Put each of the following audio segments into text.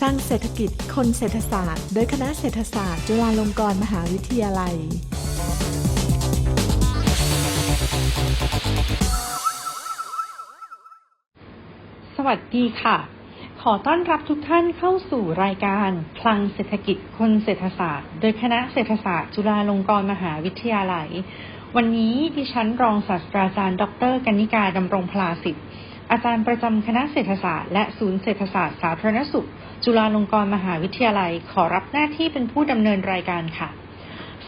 สร้างเศรษฐกิจคนเศรษฐศาสตร์ โดยคณะเศรษฐศาสตร์ จุฬาลงกรณ์มหาวิทยาลัย สวัสดีค่ะ ขอต้อนรับทุกท่านเข้าสู่รายการคลังเศรษฐกิจคนเศรษฐศาสตร์ โดยคณะเศรษฐศาสตร์ จุฬาลงกรณ์มหาวิทยาลัย วันนี้ดิฉันรองศาสตราจารย์ ดร กนิกาดำรงพลาสิทธิ์ อาจารย์ประจำคณะเศรษฐศาสตร์และศูนย์เศรษฐศาสตร์สาธารณสุข จุฬาลงกรณ์มหาวิทยาลัย ขอรับหน้าที่เป็นผู้ดำเนินรายการค่ะ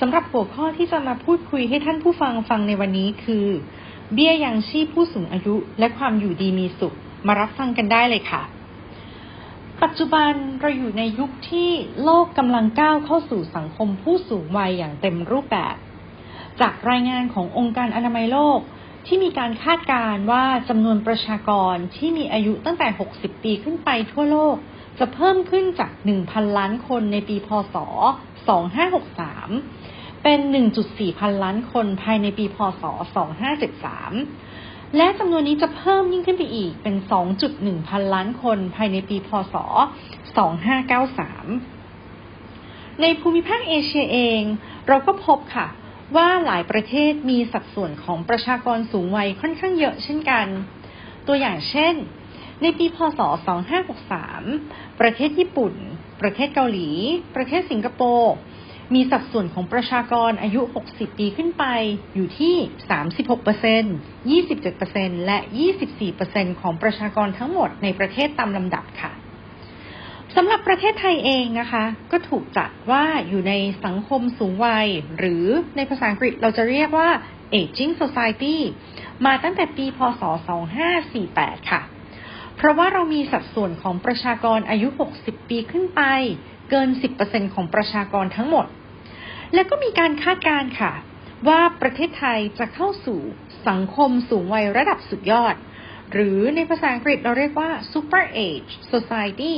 สำหรับหัวข้อที่จะมาพูดคุยให้ท่านผู้ฟังฟังในวันนี้คือ เบี้ยยังชีพผู้สูงอายุและความอยู่ดีมีสุข มารับฟังกันได้เลยค่ะ ปัจจุบันเราอยู่ในยุคที่โลกกำลังก้าวเข้าสู่สังคมผู้สูงวัยอย่างเต็มรูปแบบ จากรายงานขององค์การอนามัยโลก ที่มีการคาดการณ์ว่าจำนวนประชากรที่มีอายุตั้งแต่ 60 ปีขึ้นไปทั่วโลก จะเพิ่มขึ้นจาก 1,000 ล้านคนในปี พศ 2563 เป็น 1.4 พันล้านคนภายในปี พศ 2573 และจำนวนนี้จะเพิ่มยิ่งขึ้นไปอีกเป็น 2.1 พันล้านคนภายในปี พศ 2593 ในภูมิภาคเอเชียเอง เราก็พบค่ะ ว่าหลายประเทศมีสัดส่วนของประชากรสูงวัยค่อนข้างเยอะเช่นกัน ตัวอย่างเช่น ในปีพศ 2563 ประเทศญี่ปุ่น ประเทศเกาหลี ประเทศสิงคโปร์มีสัดส่วนของประชากรอายุ 60 ปีขึ้นไปอยู่ที่ 36% 27%และ 24%ของประชากรทั้งหมดในประเทศตามลำดับค่ะ สำหรับประเทศไทยเองนะคะ ก็ถูกจัดว่าอยู่ในสังคมสูงวัย หรือในภาษาอังกฤษเราจะเรียกว่า aging society มาตั้งแต่ปีพศ 2548 ค่ะ เพราะว่าเรามีสัดส่วนของประชากรอายุ 60 ปีขึ้นไป เกิน 10%ของประชากรทั้งหมด และก็มีการคาดการณ์ค่ะ ว่าประเทศไทยจะเข้าสู่สังคมสูงวัยระดับสุดยอด หรือในภาษาอังกฤษเราเรียกว่า super age society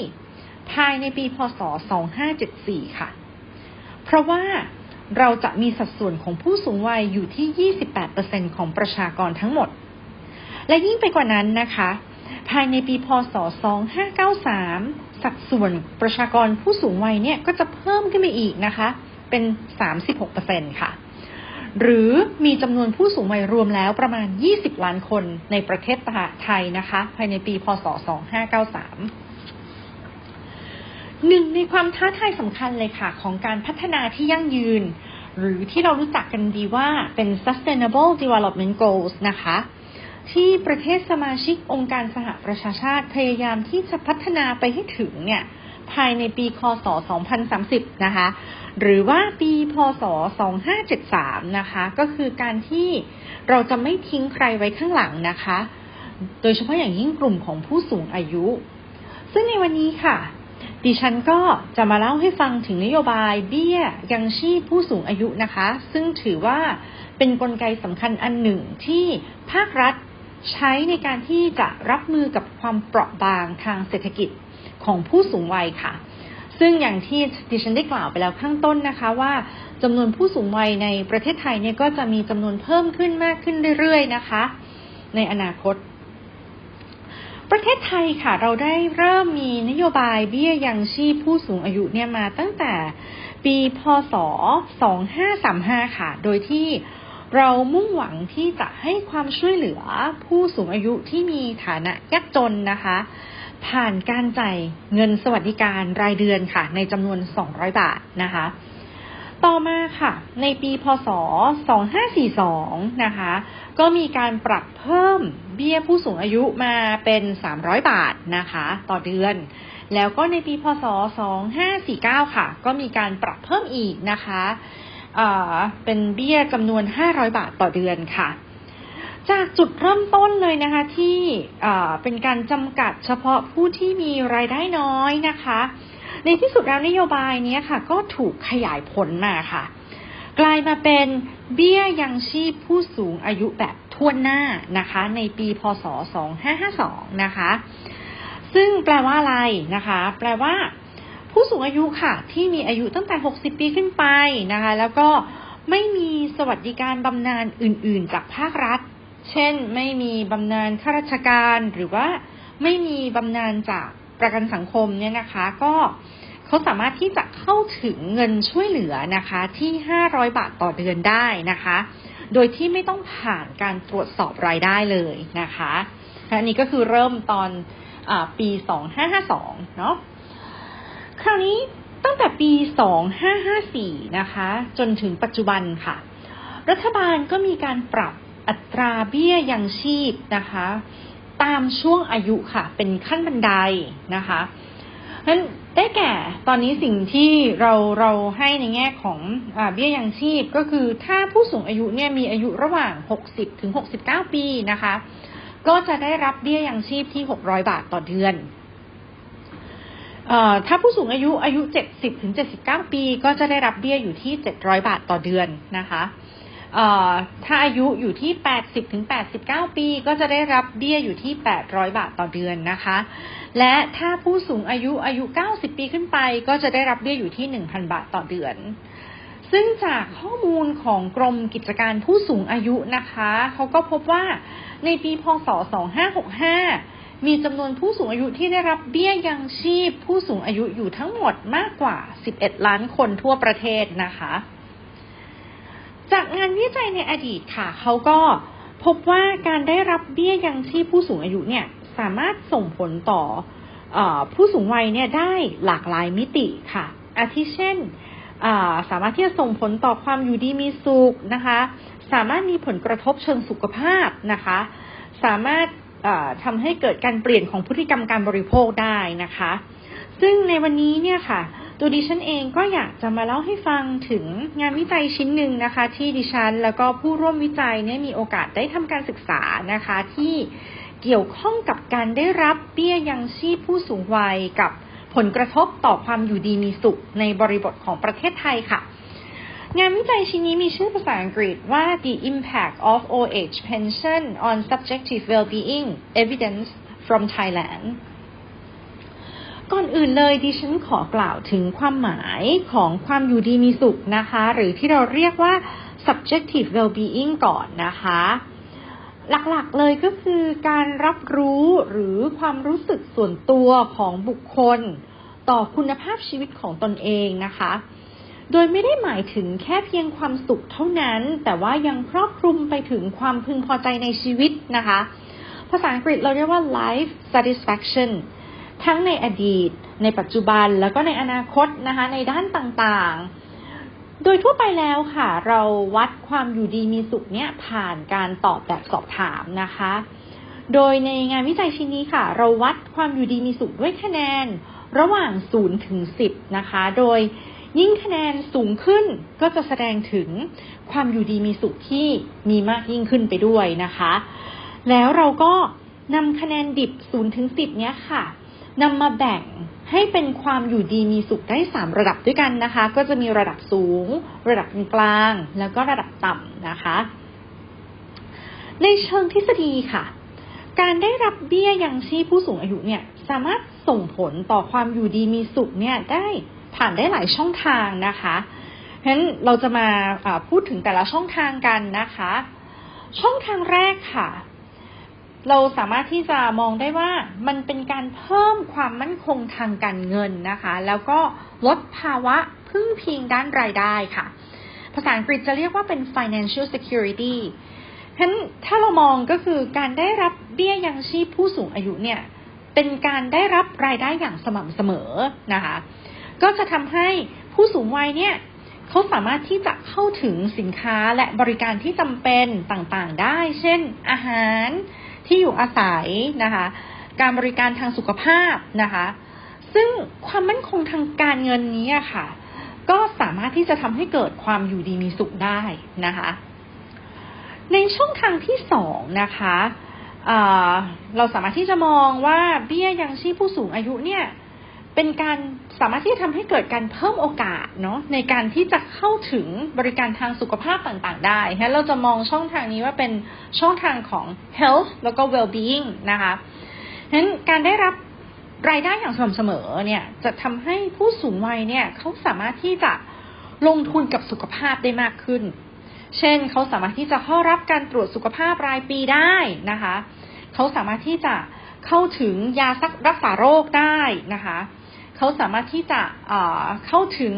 ภายในปีพศ 2574 ค่ะ เพราะว่าเราจะมีสัดส่วนของผู้สูงวัยอยู่ที่ 28%ของประชากรทั้งหมด และยิ่งไปกว่านั้นนะคะ ภายในปีพศ 2593 สัดส่วนประชากรผู้สูงวัยเนี่ยก็จะเพิ่มขึ้นไปอีกนะคะ เป็น 36%ค่ะ หรือมีจำนวนผู้สูงวัยรวมแล้วประมาณ 20 ล้านคนในประเทศไทยนะคะ ภายในปีพศ 2593 หนึ่งในความท้าทายสำคัญเลยค่ะ ของการพัฒนาที่ยั่งยืน หรือที่เรารู้จักกันดีว่าเป็น sustainable development goals นะคะ ที่ประเทศสมาชิกองค์การสหประชาชาติพยายามที่จะพัฒนาไปให้ถึงเนี่ยภายในปีคศ 2030 นะคะ หรือว่าปีพศ 2573 นะคะ ก็คือการที่เราจะไม่ทิ้งใครไว้ข้างหลังนะคะ โดยเฉพาะอย่างยิ่งกลุ่มของผู้สูงอายุ ซึ่งในวันนี้ค่ะ ดิฉันก็จะมาเล่าให้ฟังถึงนโยบายเบี้ยยังชีพผู้สูงอายุนะคะ ซึ่งถือว่าเป็นนกลไกสำคัญอันหนึ่งที่ภาครัฐใช้ในการที่จะรับมือกับความเปราะบางทางเศรษฐกิจของผู้สูงวัยค่ะ ซึ่งอย่างที่ดิฉันได้กล่าวไปแล้วข้างต้นนะคะว่าจำนวนผู้สูงวัยในประเทศไทยเนี่ยก็จะมีจำนวนเพิ่มขึ้นมากขึ้นเรื่อยๆนะคะ ในอนาคต ประเทศไทยค่ะ เราได้เริ่มมีนโยบายเบี้ยยังชีพผู้สูงอายุเนี่ยมาตั้งแต่ปีพศ 2535 ค่ะ โดยที่เรามุ่งหวังที่จะให้ความช่วยเหลือผู้สูงอายุที่มีฐานะยากจนนะคะ ผ่านการจ่ายเงินสวัสดิการรายเดือนค่ะ ในจำนวน 200 บาทนะคะ ต่อมาค่ะ ในปีพศ 2542 นะคะ ก็มีการปรับเพิ่ม บี้ยผู้สูงอายุมาเป็น 300 บาทนะคะ ต่อเดือน แล้วก็ในปีพศ 2549 ค่ะ ก็มีการปรับเพิ่มอีกนะคะเป็นเบี้ยจำนวน 500 บาทต่อเดือนค่ะ จากจุดเริ่มต้นเลยนะคะที่เป็นการจำกัดเฉพาะผู้ที่มีรายได้น้อยนะคะ ในที่สุดแล้วนโยบายนี้ค่ะ ก็ถูกขยายผลมาค่ะ กลายมาเป็นเบี้ยยังชีพผู้สูงอายุแบบ ทั่วหน้านะคะ ในปีพศ 2552 นะคะ ซึ่งแปลว่าอะไรนะคะ แปลว่าผู้สูงอายุค่ะที่มีอายุตั้งแต่ 60 ปีขึ้นไปนะคะ แล้วก็ไม่มีสวัสดิการบำนาญอื่น ๆ จากภาครัฐ เช่น ไม่มีบำนาญข้าราชการหรือว่าไม่มีบำนาญจากประกันสังคมเนี่ยนะคะ ก็เขาสามารถที่จะเข้าถึงเงินช่วยเหลือนะคะที่ 500 บาทต่อเดือนได้นะคะ โดยที่ไม่ต้องผ่านการตรวจสอบรายได้เลยนะคะอันนี้ก็คือเริ่มตอนอปี 2552 เนาะคราวนี้ตั้งแต่ปี 2554 นะคะ จนถึงปัจจุบันค่ะ รัฐบาลก็มีการปรับอัตราเบี้ยยังชีพนะคะ ตามช่วงอายุค่ะ เป็นขั้นบันไดนะคะเพราะฉะนั้น ได้แก่ตอนนี้สิ่งที่เราเราให้ในแง่ของอเบี้ยยังชีพก็คือถ้าผู้สูงอายุเนี่ยมีอายุระหว่าง 60 ถึง 69 ปีนะคะ ก็จะได้รับเบี้ยยังชีพที่ 600 บาทต่อเดือนเอ่อถ้าผู้สูงอายุอายุ 70 ถึง 79 ปี ก็จะได้รับเบี้ยอยู่ที่ 700 บาทต่อเดือนนะคะ ถ้าอายุอยู่ที่ 80ถึง89 ปี ก็จะได้รับเบี้ยอยู่ที่ 800 บาทต่อเดือนนะคะ และถ้าผู้สูงอายุอายุ 90 ปีขึ้นไป ก็จะได้รับเบี้ยอยู่ที่ 1,000 บาทต่อเดือน ซึ่งจากข้อมูลของกรมกิจการผู้สูงอายุนะคะ เขาก็พบว่าในปีพศ 2565มีจำนวนผู้สูงอายุที่ได้รับเบี้ยยังชีพผู้สูงอายุอยู่ทั้งหมดมากกว่า 11 ล้านคนทั่วประเทศนะคะ จากงานวิจัยในอดีตค่ะ เขาก็พบว่าการได้รับเบี้ยยังชีพผู้สูงอายุเนี่ยสามารถส่งผลต่ออผู้สูงวัยเนี่ยได้หลากหลายมิติค่ะ อาทิเช่นสามารถที่จะส่งผลต่อความอยู่ดีมีสุขนะคะ สามารถมีผลกระทบเชิงสุขภาพนะคะ สามารถทำให้เกิดการเปลี่ยนของพฤติกรรมการบริโภคได้นะคะ ซึ่งในวันนี้เนี่ยค่ะ ตัวดิฉันเองก็อยากจะมาเล่าให้ฟังถึงงานวิจัยชิ้นหนึ่งนะคะ ที่ดิฉันแล้วก็ผู้ร่วมวิจัยเนี่ยมีโอกาสได้ทำการศึกษานะคะ ที่เกี่ยวข้องกับการได้รับเบี้ยยังชีพผู้สูงวัยกับผลกระทบต่อความอยู่ดีมีสุขในบริบทของประเทศไทยค่ะ งานวิจัยชิ้นนี้มีชื่อภาษาอังกฤษว่า The Impact of Old Age Pension on Subjective Well-being Evidence from Thailand ก่อนอื่นเลยดิฉันขอกล่าวถึงความหมายของความอยู่ดีมีสุขนะคะ หรือที่เราเรียกว่า subjective well-being ก่อนนะคะ หลักๆเลยก็คือการรับรู้หรือความรู้สึกส่วนตัวของบุคคล ต่อคุณภาพชีวิตของตนเองนะคะ โดยไม่ได้หมายถึงแค่เพียงความสุขเท่านั้น แต่ว่ายังครอบคลุมไปถึงความพึงพอใจในชีวิตนะคะ ภาษาอังกฤษเราเรียกว่า life satisfaction ทั้งในอดีต ในปัจจุบันแล้วก็ในอนาคตนะคะในด้านต่างๆ โดยทั่วไปแล้วค่ะ เราวัดความอยู่ดีมีสุขเนี่ยผ่านการตอบแบบสอบถามนะคะ โดยในงานวิจัยชิ้นนี้ค่ะ เราวัดความอยู่ดีมีสุขด้วยคะแนนระหว่าง 0 ถึง 10 นะคะ โดยยิ่งคะแนนสูงขึ้นก็จะแสดงถึงความอยู่ดีมีสุขที่มีมากยิ่งขึ้นไปด้วยนะคะ แล้วเราก็นำคะแนนดิบ0ถึง10 เนี้ยค่ะ นำมาแบ่งให้เป็นความอยู่ดีมีสุขได้ 3 ระดับด้วยกันนะคะ ก็จะมีระดับสูง ระดับกลาง แล้วก็ระดับต่ำนะคะ ในเชิงทฤษฎีค่ะ การได้รับเบี้ยยังชีพผู้สูงอายุเนี่ยสามารถส่งผลต่อความอยู่ดีมีสุขเนี่ยได้ผ่านได้หลายช่องทางนะคะเพราะฉะนั้นเราจะมาพูดถึงแต่ละช่องทางกันนะคะ ช่องทางแรกค่ะ เราสามารถที่จะมองได้ว่ามันเป็นการเพิ่มความมั่นคงทางการเงินนะคะ แล้วก็ลดภาวะพึ่งพิงด้านรายได้ค่ะ ภาษาอังกฤษจะเรียกว่าเป็น financial security ฉะนั้นถ้าเรามองก็คือการได้รับเบี้ยยังชีพผู้สูงอายุเนี่ยเป็นการได้รับรายได้อย่างสม่ำเสมอนะคะ ก็จะทำให้ผู้สูงวัยเนี่ยเขาสามารถที่จะเข้าถึงสินค้าและบริการที่จำเป็นต่างๆ ได้ เช่น อาหาร ที่อยู่อาศัยนะคะ การบริการทางสุขภาพนะคะ ซึ่งความมั่นคงทางการเงินนี้ค่ะ ก็สามารถที่จะทำให้เกิดความอยู่ดีมีสุขได้นะคะ ในช่องทางที่สองนะคะเราสามารถที่จะมองว่าเบี้ยยังชีพผู้สูงอายุเนี่ย เป็นการสามารถที่จะทำให้เกิดการเพิ่มโอกาสเนาะในการที่จะเข้าถึงบริการทางสุขภาพต่างๆ ได้ฮะเราจะมองช่องทางนี้ว่าเป็นช่องทางของ health แล้วก็ well-being นะคะฉะนั้นการได้รับรายได้อย่างสม่ำเสมอเนี่ยจะทำให้ผู้สูงวัยเนี่ยเขาสามารถที่จะลงทุนกับสุขภาพได้มากขึ้น เช่นเขาสามารถที่จะเข้ารับการตรวจสุขภาพรายปีได้นะคะ เขาสามารถที่จะเข้าถึงยาซักรักษาโรคได้นะคะ เขาสามารถที่จะเข้าถึง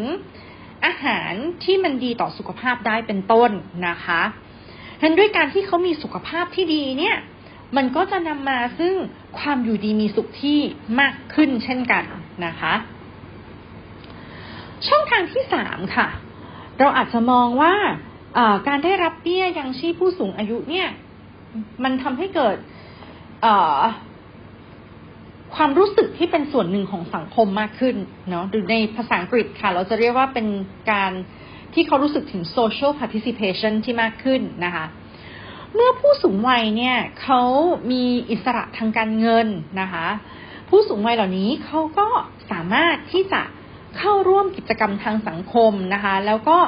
อาหารที่มันดีต่อสุขภาพได้เป็นต้นนะคะฉะนั้นด้วยการที่เขามีสุขภาพที่ดีเนี่ยมันก็จะนำมาซึ่งความอยู่ดีมีสุขที่มากขึ้นเช่นกันนะคะ ช่องทางที่สามค่ะ เราอาจจะมองว่าการได้รับเบี้ยยังชีพผู้สูงอายุเนี่ย มันทำให้เกิด ความรู้สึกที่เป็นส่วนหนึ่งของสังคมมากขึ้นเนาะหรือในภาษาอังกฤษค่ะ เราจะเรียกว่าเป็นการที่เขารู้สึกถึง social participation ที่มากขึ้นนะคะ เมื่อผู้สูงวัยเนี่ยเขามีอิสระทางการเงินนะคะ ผู้สูงวัยเหล่านี้เขาก็สามารถที่จะเข้าร่วมกิจกรรมทางสังคมนะคะ แล้วก็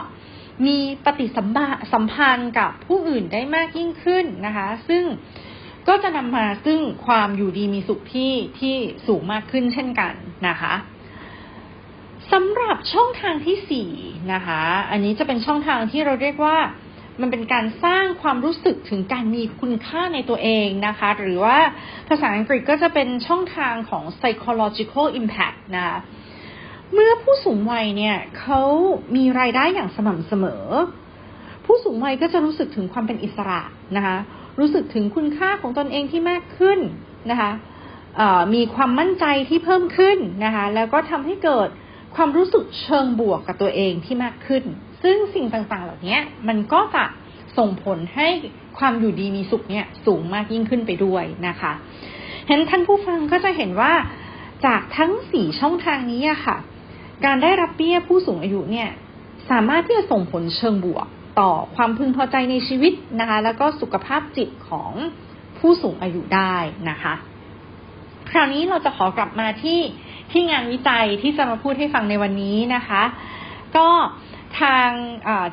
มีปฏิสัมพันธ์กับผู้อื่นได้มากยิ่งขึ้นนะคะ ซึ่ง ก็จะนำมาซึ่งความอยู่ดีมีสุขที่ที่สูงมากขึ้นเช่นกันนะคะสำหรับช่องทางที่สี่นะคะ อันนี้จะเป็นช่องทางที่เราเรียกว่ามันเป็นการสร้างความรู้สึกถึงการมีคุณค่าในตัวเองนะคะ หรือว่าภาษาอังกฤษก็จะเป็นช่องทางของ psychological impact นะคะเมื่อผู้สูงวัยเนี่ยเขามีรายได้อย่างสม่ำเสมอ ผู้สูงวัยก็จะรู้สึกถึงความเป็นอิสระนะคะ รู้สึกถึงคุณค่าของตนเองที่มากขึ้นนะคะมีความมั่นใจที่เพิ่มขึ้นนะคะ แล้วก็ทำให้เกิดความรู้สึกเชิงบวกกับตัวเองที่มากขึ้น ซึ่งสิ่งต่างๆ เหล่านี้มันก็จะส่งผลให้ความอยู่ดีมีสุขเนี่ยสูงมากยิ่งขึ้นไปด้วยนะคะเห็นท่านผู้ฟังก็จะเห็นว่าจากทั้งสี่ช่องทางนี้ค่ะ การได้รับเบี้ยผู้สูงอายุเนี่ย สามารถที่จะส่งผลเชิงบวก ต่อความพึงพอใจในชีวิตนะคะ แล้วก็สุขภาพจิตของผู้สูงอายุได้นะคะ คราวนี้เราจะขอกลับมาที่ที่งานวิจัยที่จะมาพูดให้ฟังในวันนี้นะคะ ก็ทาง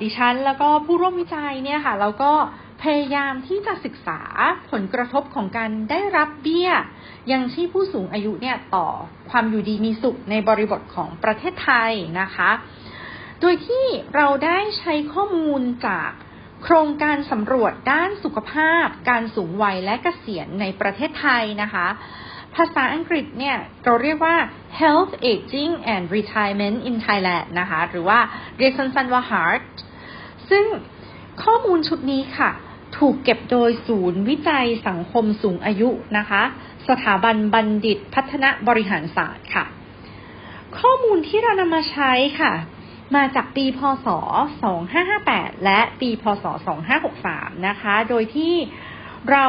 ดิฉันแล้วก็ผู้ร่วมวิจัยเนี่ยค่ะเราก็พยายามที่จะศึกษาผลกระทบของการได้รับเบี้ย ยังชีพผู้สูงอายุเนี่ยต่อความอยู่ดีมีสุขในบริบทของประเทศไทยนะคะ โดยที่เราได้ใช้ข้อมูลจากโครงการสำรวจด้านสุขภาพ การสูงวัยและเกษียณในประเทศไทยนะคะ ภาษาอังกฤษเนี่ยเราเรียกว่า Health Aging and Retirement in Thailand นะคะ หรือว่าเรียกสั้นๆว่า HEART ซึ่งข้อมูลชุดนี้ค่ะ ถูกเก็บโดยศูนย์วิจัยสังคมสูงอายุนะคะ สถาบันบัณฑิตพัฒนบริหารศาสตร์ค่ะ ข้อมูลที่เรานำมาใช้ค่ะ มาจากปีพศ 2558 และปีพศ 2563 นะคะ โดยที่เรา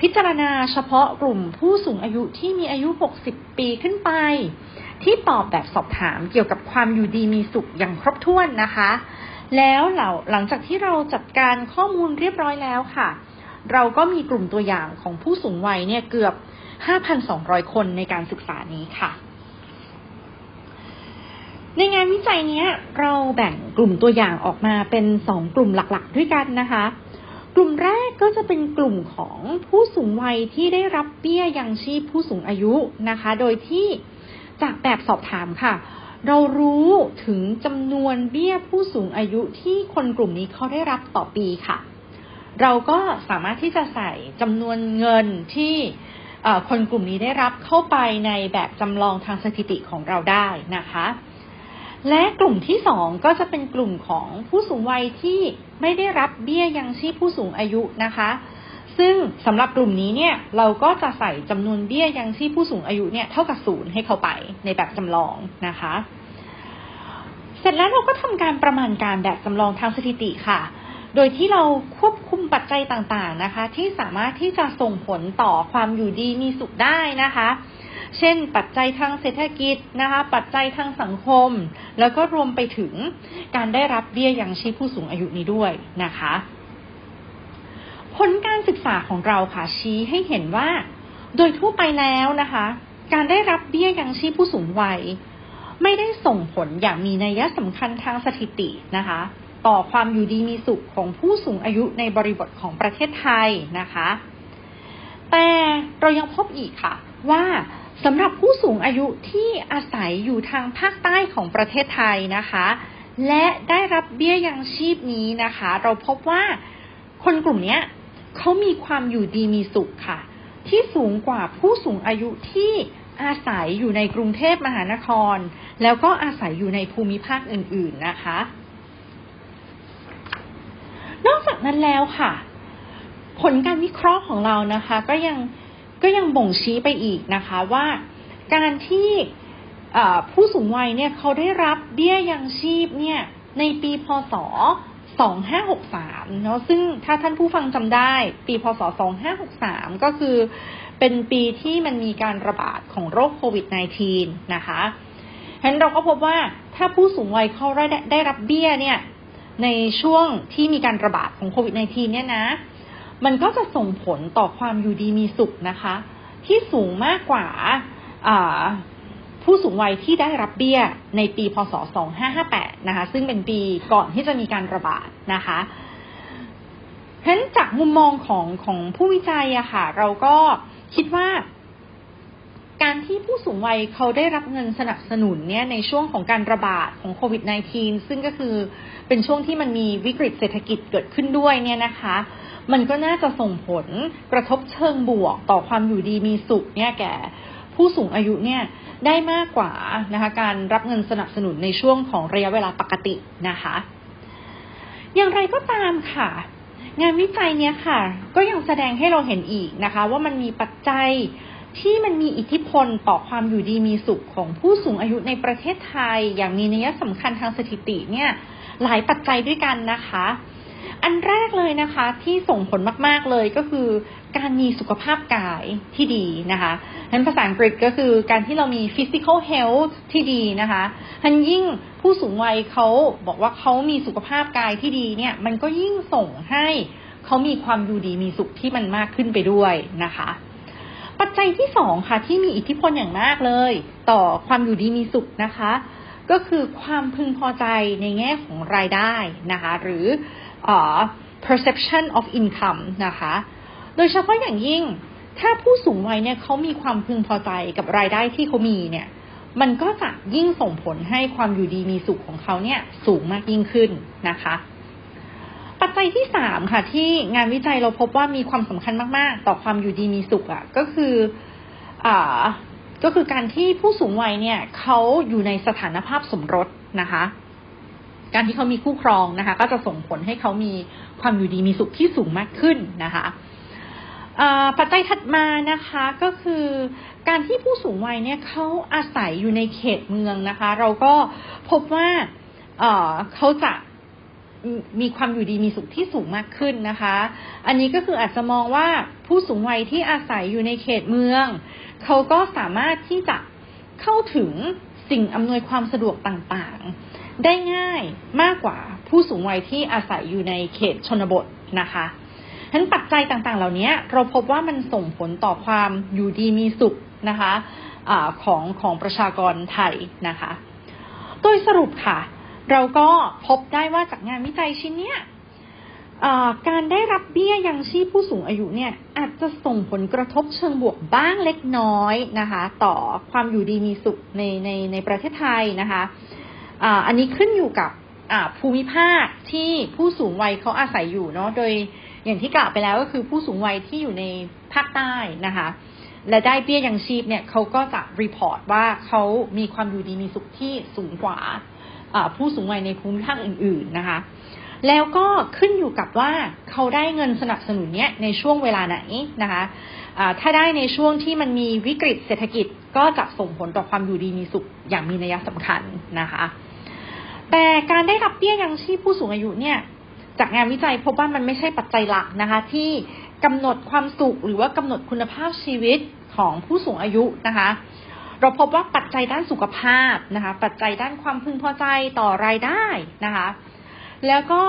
พิจารณาเฉพาะกลุ่มผู้สูงอายุที่มีอายุ 60 ปีขึ้นไป ที่ตอบแบบสอบถามเกี่ยวกับความอยู่ดีมีสุขอย่างครบถ้วนนะคะ แล้วเราหลังจากที่เราจัดการข้อมูลเรียบร้อยแล้วค่ะ เราก็มีกลุ่มตัวอย่างของผู้สูงวัยเนี่ยเกือบ 5,200 คนในการศึกษานี้ค่ะ ในงานวิจัยนี้เราแบ่งกลุ่มตัวอย่างออกมาเป็นสองกลุ่มหลักๆ ด้วยกันนะคะ กลุ่มแรกก็จะเป็นกลุ่มของผู้สูงวัยที่ได้รับเบี้ยยังชีพผู้สูงอายุนะคะ โดยที่จากแบบสอบถามค่ะ เรารู้ถึงจำนวนเบี้ยผู้สูงอายุที่คนกลุ่มนี้เขาได้รับต่อปีค่ะ เราก็สามารถที่จะใส่จำนวนเงินที่คนกลุ่มนี้ได้รับเข้าไปในแบบจำลองทางสถิติของเราได้นะคะ และกลุ่มที่สองก็จะเป็นกลุ่มของผู้สูงวัยที่ไม่ได้รับเบี้ยยังชีพผู้สูงอายุนะคะ ซึ่งสำหรับกลุ่มนี้เนี่ยเราก็จะใส่จำนวนเบี้ยยังชีพผู้สูงอายุเนี่ยเท่ากับศูนย์ให้เขาไปในแบบจำลองนะคะ เสร็จแล้วเราก็ทำการประมาณการแบบจำลองทางสถิติค่ะ โดยที่เราควบคุมปัจจัยต่างๆนะคะ ที่สามารถที่จะส่งผลต่อความอยู่ดีมีสุขได้นะคะ เช่น ปัจจัยทางเศรษฐกิจนะคะ ปัจจัยทางสังคม แล้วก็รวมไปถึงการได้รับเบี้ยยังชีพผู้สูงอายุนี้ด้วยนะคะ ผลการศึกษาของเราค่ะชี้ให้เห็นว่า โดยทั่วไปแล้วนะคะ การได้รับเบี้ยยังชีพผู้สูงวัย ไม่ได้ส่งผลอย่างมีนัยสำคัญทางสถิตินะคะ ต่อความอยู่ดีมีสุขของผู้สูงอายุในบริบทของประเทศไทยนะคะ แต่เรายังพบอีกค่ะว่าสำหรับผู้สูงอายุที่อาศัยอยู่ทางภาคใต้ของประเทศไทยนะคะ และได้รับเบี้ยยังชีพนี้นะคะ เราพบว่าคนกลุ่มนี้เขามีความอยู่ดีมีสุขค่ะ ที่สูงกว่าผู้สูงอายุที่อาศัยอยู่ในกรุงเทพมหานคร แล้วก็อาศัยอยู่ในภูมิภาคอื่น ๆนะคะ นอกจากนั้นแล้วค่ะ ผลการวิเคราะห์ของเรานะคะ ก็ยังก็ยังบ่งชี้ไปอีกนะคะว่าการที่ผู้สูงวัยเนี่ยเขาได้รับเบี้ยยังชีพเนี่ยในปีพศ 2563 เนาะซึ่งถ้าท่านผู้ฟังจำได้ ปีพศ 2563 ก็คือเป็นปีที่มันมีการระบาดของโรคโควิด -19 นะคะฉะนั้นเราก็พบว่าถ้าผู้สูงวัยเขาได้ได้รับเบี้ยเนี่ย ในช่วงที่มีการระบาดของโควิด -19 เนี่ยนะ มันก็จะส่งผลต่อความอยู่ดีมีสุขนะคะ ที่สูงมากกว่าผู้สูงวัยที่ได้รับเบี้ยในปีพศ 2558 นะคะ ซึ่งเป็นปีก่อนที่จะมีการระบาดนะคะเพราะฉะนั้นจากมุมมองของของผู้วิจัยอะค่ะ เราก็คิดว่า การที่ผู้สูงวัยเขาได้รับเงินสนับสนุนเนี่ยในช่วงของการระบาดของโควิด -19 ซึ่งก็คือเป็นช่วงที่มันมีวิกฤตเศรษฐกิจเกิดขึ้นด้วยเนี่ยนะคะ มันก็น่าจะส่งผลกระทบเชิงบวกต่อความอยู่ดีมีสุขเนี่ยแก่ผู้สูงอายุเนี่ยได้มากกว่านะคะการรับเงินสนับสนุนในช่วงของระยะเวลาปกตินะคะ อย่างไรก็ตามค่ะ งานวิจัยเนี้ยค่ะ ก็ยังแสดงให้เราเห็นอีกนะคะ ว่ามันมีปัจจัย ที่มันมีอิทธิพลต่อความอยู่ดีมีสุขของผู้สูงอายุในประเทศไทย อย่างมีนัยสำคัญทางสถิติเนี่ยหลายปัจจัยด้วยกันนะคะ อันแรกเลยนะคะที่ส่งผลมากๆเลยก็คือ การมีสุขภาพกายที่ดีนะคะนั้นภาษาอังกฤษก็คือการที่เรามี physical health ที่ดีนะคะทันยิ่งผู้สูงวัยเขาบอกว่าเขามีสุขภาพกายที่ดีเนี่ยมันก็ยิ่งส่งให้เขามีความอยู่ดีมีสุขที่มันมากขึ้นไปด้วยนะคะ ปัจจัยที่สองค่ะที่มีอิทธิพลอย่างมากเลย ต่อความอยู่ดีมีสุขนะคะ ก็คือความพึงพอใจในแง่ของรายได้นะคะ หรืออ perception of income นะคะ โดยเฉพาะอย่างยิ่งถ้าผู้สูงวัยเนี่ยเขามีความพึงพอใจกับรายได้ที่เขามีเนี่ย มันก็จะยิ่งส่งผลให้ความอยู่ดีมีสุขของเขาเนี่ยสูงมากยิ่งขึ้นนะคะ ปัจจัยที่สามค่ะ ที่งานวิจัยเราพบว่ามีความสำคัญมาก ๆ ต่อความอยู่ดีมีสุขอะ่ะ ก็คืออ่าก็คือการที่ผู้สูงวัยเนี่ยเขาอยู่ในสถานภาพสมรสนะคะ การที่เขามีคู่ครองนะคะ ก็จะส่งผลให้เขามีความอยู่ดีมีสุขที่สูงมากขึ้นนะคะปัจจัยถัดมานะคะก็คือการที่ผู้สูงวัยเนี่ยเขาอาศัยอยู่ในเขตเมืองนะคะ เราก็พบว่าเขาจะ มีความอยู่ดีมีสุขที่สูงมากขึ้นนะคะ อันนี้ก็คืออาจจะมองว่าผู้สูงวัยที่อาศัยอยู่ในเขตเมือง เขาก็สามารถที่จะเข้าถึงสิ่งอำนวยความสะดวกต่างๆ ได้ง่ายมากกว่าผู้สูงวัยที่อาศัยอยู่ในเขตชนบทนะคะฉะนั้นปัจจัยต่างๆ เหล่านี้เราพบว่ามันส่งผลต่อความอยู่ดีมีสุขนะคะอะของของประชากรไทยนะคะ โดยสรุปค่ะ เราก็พบได้ว่าจากงานวิจัยชิ้นเนี้ยการได้รับเบี้ยยังชีพผู้สูงอายุเนี่ยอาจจะส่งผลกระทบเชิงบวกบ้างเล็กน้อยนะคะ ต่อความอยู่ดีมีสุขในในในประเทศไทยนะคะอันนี้ขึ้นอยู่กับภูมิภาคที่ผู้สูงวัยเขาอาศัยอยู่เนาะโดยอย่างที่กล่าวไปแล้วก็คือผู้สูงวัยที่อยู่ในภาคใต้นะคะ และได้เบี้ยยังชีพเนี่ยเขาก็จะรีพอร์ตว่าเขามีความอยู่ดีมีสุขที่สูงกว่า ผู้สูงวัยในภูมิภาคอื่น ๆนะคะ แล้วก็ขึ้นอยู่กับว่าเขาได้เงินสนับสนุนเนี้ยในช่วงเวลาไหนนะคะะถ้าได้ในช่วงที่มันมีวิกฤตเศรษฐกิจก็จะส่งผลต่อความอยู่ดีมีสุขอย่างมีนัยสำคัญนะคะ แต่การได้รับเบี้ยยังชีพผู้สูงอายุเนี่ยจากงานวิจัยพบว่ามันไม่ใช่ปัจจัยหลักนะคะ ที่กำหนดความสุขหรือว่ากำหนดคุณภาพชีวิตของผู้สูงอายุนะคะ เราพบว่าปัจจัยด้านสุขภาพนะคะ ปัจจัยด้านความพึงพอใจต่อรายได้นะคะ แล้วก็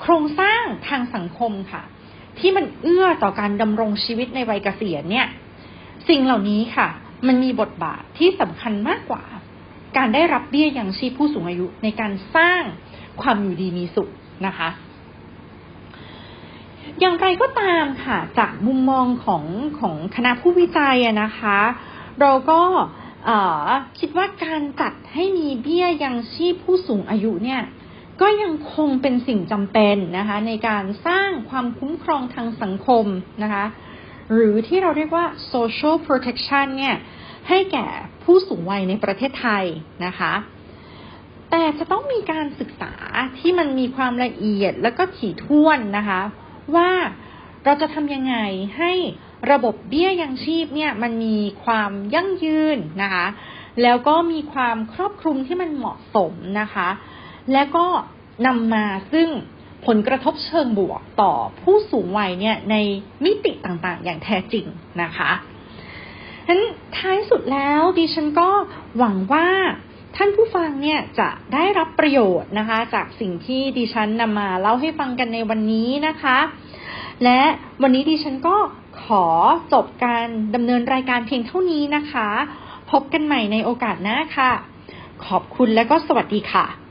โครงสร้างทางสังคมค่ะ ที่มันเอื้อต่อการดำรงชีวิตในวัยเกษียณเนี่ย สิ่งเหล่านี้ค่ะ มันมีบทบาทที่สำคัญมากกว่า การได้รับเบี้ยยังชีพผู้สูงอายุในการสร้างความอยู่ดีมีสุขนะคะ อย่างไรก็ตามค่ะ จากมุมมองของของคณะผู้วิจัยนะคะ เราก็คิดว่าการจัดให้มีเบี้ยยังชีพผู้สูงอายุเนี่ยก็ยังคงเป็นสิ่งจำเป็นนะคะในการสร้างความคุ้มครองทางสังคมนะคะหรือที่เราเรียกว่า social protection เนี่ยให้แก่ผู้สูงวัยในประเทศไทยนะคะแต่จะต้องมีการศึกษาที่มันมีความละเอียดแล้วก็ถี่ถ้วนนะคะ ว่าเราจะทำยังไงให้ ระบบเบี้ยยังชีพเนี่ยมันมีความยั่งยืนนะคะ แล้วก็มีความครอบคลุมที่มันเหมาะสมนะคะ แล้วก็นำมาซึ่งผลกระทบเชิงบวกต่อผู้สูงวัยเนี่ยในมิติต่างๆ อย่างแท้จริงนะคะฉะนั้นท้ายสุดแล้วดิฉันก็หวังว่าท่านผู้ฟังเนี่ยจะได้รับประโยชน์นะคะ จากสิ่งที่ดิฉันนำมาเล่าให้ฟังกันในวันนี้นะคะ และวันนี้ดิฉันก็ ขอจบการดำเนินรายการเพียงเท่านี้นะคะ พบกันใหม่ในโอกาสหน้าค่ะ ขอบคุณและก็สวัสดีค่ะ